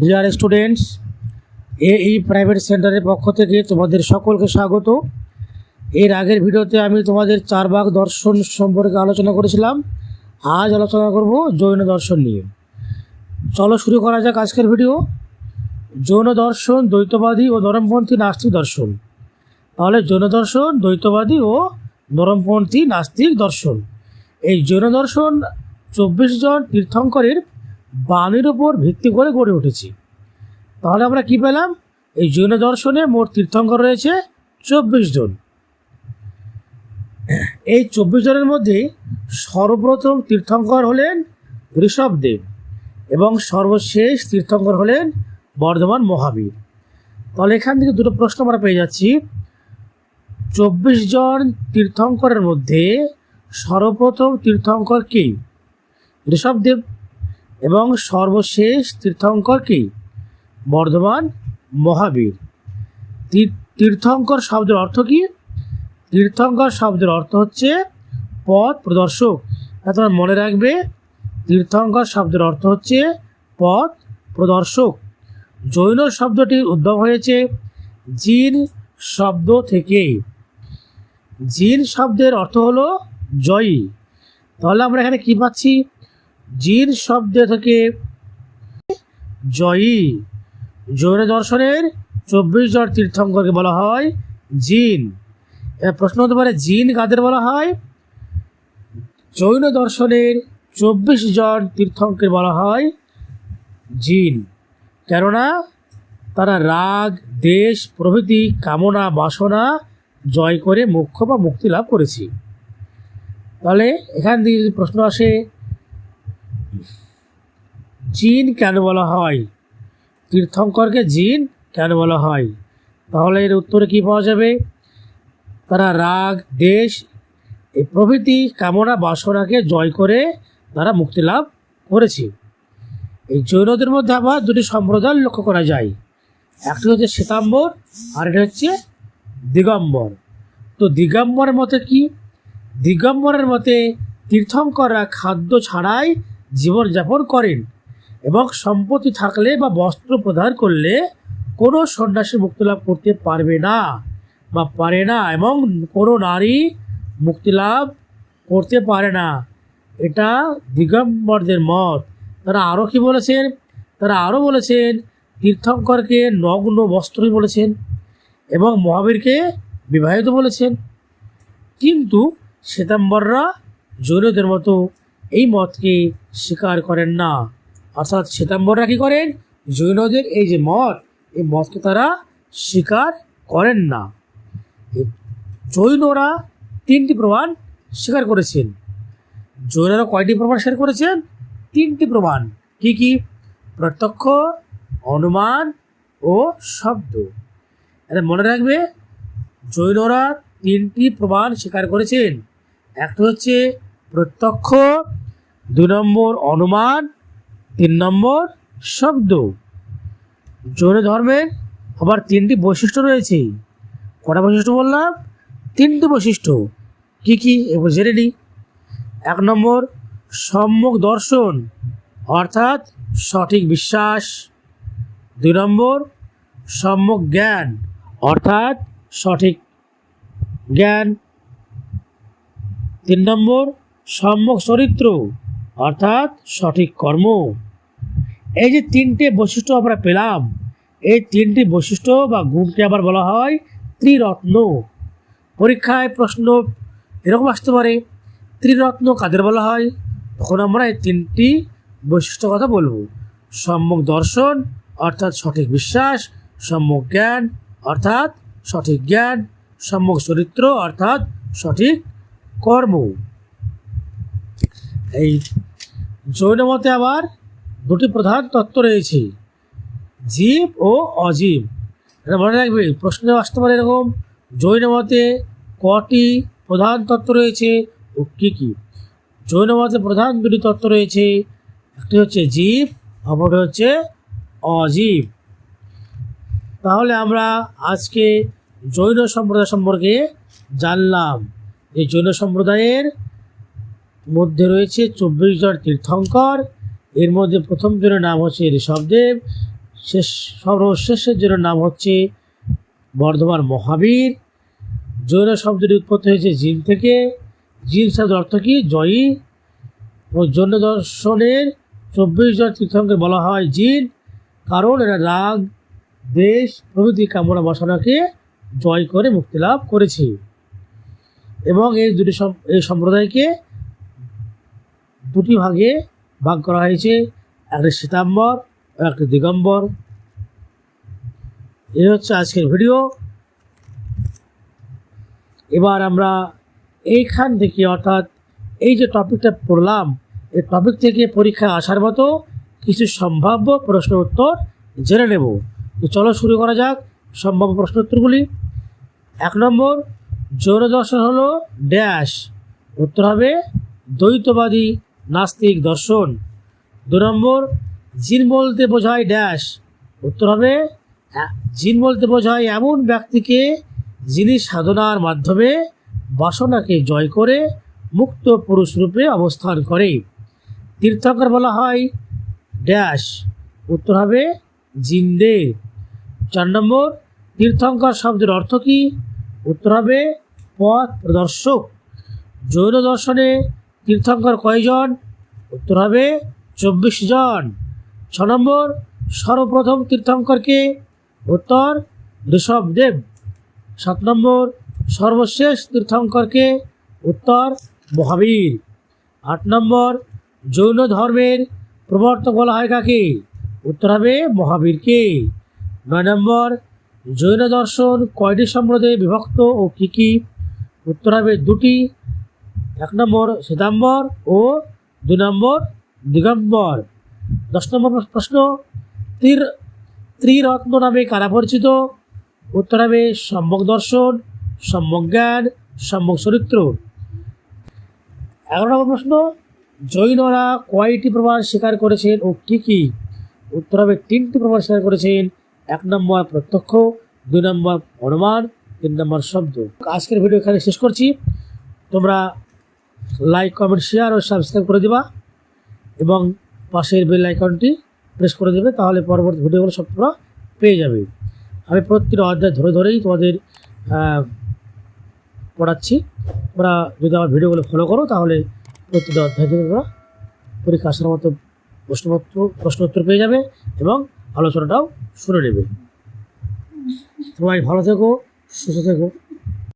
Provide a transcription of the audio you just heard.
Dear students এ এই private সেন্টারের পক্ষ থেকে তোমাদের সকলকে স্বাগত। এর আগের ভিডিওতে আমি তোমাদের চার ভাগ দর্শন সম্পর্কে আলোচনা করেছিলাম। আজ আলোচনা করব জৈন দর্শন নিয়ে। চলো শুরু করা যাক আজকের ভিডিও। জৈন দর্শন, দ্বৈতবাদী ও নরমপন্থী নাস্তিক দর্শন। তাহলে জৈন দর্শন, দ্বৈতবাদী ও নরমপন্থী নাস্তিক দর্শন। এই জৈন দর্শন চব্বিশ জন তীর্থঙ্করের বাণীর উপর ভিত্তি করে গড়ে উঠেছে। তাহলে আমরা কি পেলাম? এই জৈন দর্শনে মোট তীর্থঙ্কর রয়েছে চব্বিশ জন। এই চব্বিশ জনের মধ্যে সর্বপ্রথম তীর্থঙ্কর হলেন ঋষভদেব এবং সর্বশেষ তীর্থঙ্কর হলেন বর্ধমান মহাবীর। তাহলে এখান থেকে দুটো প্রশ্ন আমরা পেয়ে যাচ্ছি। চব্বিশ জন তীর্থঙ্করের মধ্যে সর্বপ্রথম তীর্থঙ্কর কে? ঋষভদেব এবং সর্বশেষ তীর্থঙ্কর কে? বর্ধমান, মহাবীর। তীর- তীর্থঙ্কর শব্দের অর্থ কি? তীর্থঙ্কর শব্দের অর্থ হচ্ছে পথ প্রদর্শক। তোমার মনে রাখবে, তীর্থঙ্কর শব্দের অর্থ হচ্ছে পথ প্রদর্শক। জৈন শব্দটির উদ্ভব হয়েছে জিন শব্দ থেকে। জিন শব্দের অর্থ হলো জয়ী। তাহলে আমরা এখানে কি পাচ্ছি? জিন শব্দ থেকে জয়ী। জৈন দর্শনের চব্বিশ জন তীর্থঙ্করকে বলা হয় জিন। প্রশ্ন হতে পারে, জিন কাদের বলা হয়? জৈন দর্শনের চব্বিশ জন তীর্থঙ্কর বলা হয় জিন। কেননা তারা রাগ, দেশ, প্রভৃতি, কামনা, বাসনা, জয় করে মোক্ষ বা মুক্তি লাভ করেছি। তাহলে এখান থেকে যদি প্রশ্ন আসে জিন কেন বলা হয়? তীর্থঙ্করকে জিন কেন বলা হয়? তাহলে এর উত্তরে কি পাওয়া যাবে? তারা রাগ, দেশ এই প্রভৃতি কামনা, বাসনাকে জয় করে তারা মুক্তি লাভ করেছে। এই জৈনদের মধ্যে আবার দুটি সম্প্রদায় লক্ষ্য করা যায়। একটি হচ্ছে শ্বেতাম্বর আর এটা হচ্ছে দিগম্বর। তো দিগম্বরের মতে কি? দিগম্বরের মতে তীর্থঙ্কররা খাদ্য ছাড়াই জীবনযাপন করেন এবং সম্পত্তি থাকলে বা বস্ত্র প্রদান করলে কোনো সন্ন্যাসী মুক্তি লাভ করতে পারবে না বা পারে না এবং কোনো নারী মুক্তি লাভ করতে পারে না। এটা দিগম্বরদের মত। তারা আরও কি বলেছেন? তারা আরও বলেছেন, তীর্থঙ্করকে নগ্ন বস্ত্রই বলেছেন এবং মহাবীরকে বিবাহিত বলেছেন। কিন্তু শ্বেতাম্বররা জৈনদের মতো এই মতকে স্বীকার করেন না? অর্থাৎ শ্বেতাম্বররা কী করেন? জৈনদের এই যে মত, এই মতকে তারা স্বীকার করেন না। জৈনরা তিনটি প্রমাণ স্বীকার করেছেন। জৈনরা কয়টি প্রমাণ স্বীকার করেছেন? তিনটি প্রমাণ। কি কি? প্রত্যক্ষ, অনুমান ও শব্দ। এটা মনে রাখবে, জৈনরা তিনটি প্রমাণ স্বীকার করেছেন। একটা হচ্ছে প্রত্যক্ষ দুই নম্বর অনুমান, তিন নম্বর শব্দ। জৈন ধর্মের আবার তিনটি বৈশিষ্ট্য রয়েছে। কটা বৈশিষ্ট্য বললাম? তিনটি বৈশিষ্ট্য। কি কি এবার জেনে নিই। এক নম্বর সম্যক দর্শন, অর্থাৎ সঠিক বিশ্বাস। দুই নম্বর সম্যক জ্ঞান, অর্থাৎ সঠিক জ্ঞান। তিন নম্বর সম্যক চরিত্র অর্থাৎ সঠিক কর্ম। এই যে তিনটে বৈশিষ্ট্য আমরা পেলাম, এই তিনটি বৈশিষ্ট্য বা গুণকে আবার বলা হয় ত্রিরত্ন। পরীক্ষায় প্রশ্ন এরকম আসতে পারে, ত্রিরত্ন কাদের বলা হয়? তখন আমরা এই তিনটি বৈশিষ্ট্য কথা বলব। সম্যক দর্শন, অর্থাৎ সঠিক বিশ্বাস, সম্যক জ্ঞান, অর্থাৎ সঠিক জ্ঞান, সম্যক চরিত্র, অর্থাৎ সঠিক কর্ম। এই জৈন মতে আবার দুটি প্রধান তত্ত্ব রয়েছে। জীব ও অজীব। এটা মনে রাখবে প্রশ্ন আসতে পারে এরকম জৈন মতে কটি প্রধান তত্ত্ব রয়েছে ও কী কী? জৈন মতে প্রধান দুটি তত্ত্ব রয়েছে, একটি হচ্ছে জীব, অপরটি হচ্ছে অজীব। তাহলে আমরা আজকে জৈন সম্প্রদায় সম্পর্কে জানলাম। এই জৈন সম্প্রদায়ের মধ্যে রয়েছে চব্বিশ জন তীর্থঙ্কর। এর মধ্যে প্রথম জনের নাম হচ্ছে ঋষভদেব। শেষ, সর্বশেষের জন্য নাম হচ্ছে বর্ধমান মহাবীর। জৈন শব্দটি উৎপত্তি হয়েছে জিন থেকে। জিন শব্দের অর্থ কি? জয়ী। ও জৈন দর্শনের চব্বিশ জন তীর্থঙ্কর বলা হয় জিন। কারণ এরা রাগ, দেশ, প্রভৃতি কামনা বাসনাকে জয় করে, মুক্তি লাভ করেছে। এবং এই দুটি এই সম্প্রদায়কে দুটি ভাগে ভাগ করা হয়েছে। একটি শ্বেতাম্বর ও একটি দিগম্বর। এই হচ্ছে আজকের ভিডিও। এবার আমরা এইখান থেকে অর্থাৎ এই যে টপিকটা পড়লাম, এই টপিক থেকে পরীক্ষায় আসার মতো কিছু সম্ভাব্য প্রশ্ন উত্তর জেনে নেব। তো চলো শুরু করা যাক সম্ভাব্য প্রশ্ন উত্তরগুলি। এক নম্বর দর্শন হলো ড্যাশ। উত্তর হবে দ্বৈতবাদী নাস্তিক দর্শন। দু নম্বর জিন বলতে বোঝায় ড্যাশ। উত্তর হবে জিন বলতে বোঝায় এমন ব্যক্তিকে যিনি সাধনার মাধ্যমে বাসনাকে জয় করে মুক্ত পুরুষ রূপে অবস্থান করে। তীর্থঙ্কর বলা হয় ড্যাশ। উত্তর হবে জিন্দে চার নম্বর, তীর্থঙ্কর শব্দের অর্থ কী? উত্তর হবে, পথ প্রদর্শক। জৈন দর্শনে তীর্থঙ্কর কয়জন? উত্তর হবে চব্বিশ জন। ছ নম্বর, সর্বপ্রথম তীর্থঙ্করকে উত্তর ঋষভদেব সাত নম্বর, সর্বশেষ তীর্থঙ্করকে উত্তর, মহাবীর। আট নম্বর, জৈন ধর্মের প্রবর্তক বলা হয় কাকে? উত্তর হবে মহাবীরকে নয় নম্বর, জৈন দর্শন কয়টি সম্প্রদায়ে বিভক্ত ও কী কী? উত্তর হবে দুটি। এক নম্বর শ্বেতাম্বর ও দুই নম্বর দিগম্বর। দশ নম্বর প্রশ্ন, তীর, ত্রিরত্ন নামে কারা পরিচিত? উত্তর হবে সম্যক দর্শন, সম্যক জ্ঞান, সম্যক চরিত্র। এগারো নম্বর প্রশ্ন, জৈনরা কয়টি প্রমাণ স্বীকার করেছেন ও কী কী? উত্তর হবে তিনটি প্রমাণ স্বীকার করেছেন, এক নম্বর প্রত্যক্ষ, দুই নম্বর অনুমান, তিন নম্বর শব্দ। আজকের ভিডিও এখানে শেষ করছি। তোমরা লাইক কমেন্ট শেয়ার ও সাবস্ক্রাইব করে দেবা। এবং পাশের বেল আইকনটি প্রেস করে দেবে, তাহলে পরবর্তী ভিডিওগুলো সব তোমরা পেয়ে যাবে। আমি প্রত্যেকটা অধ্যায় ধরে ধরেই তোমাদের পড়াচ্ছি। তোমরা যদি আমার ভিডিওগুলো ফলো করো, তাহলে প্রতিটা অধ্যায় থেকে তোমরা পরীক্ষা আসার মতো প্রশ্নপত্র প্রশ্ন উত্তর পেয়ে যাবে এবং আলোচনাটাও শুনে নেবে। সবাই ভালো থেকো, সুস্থ থেকো।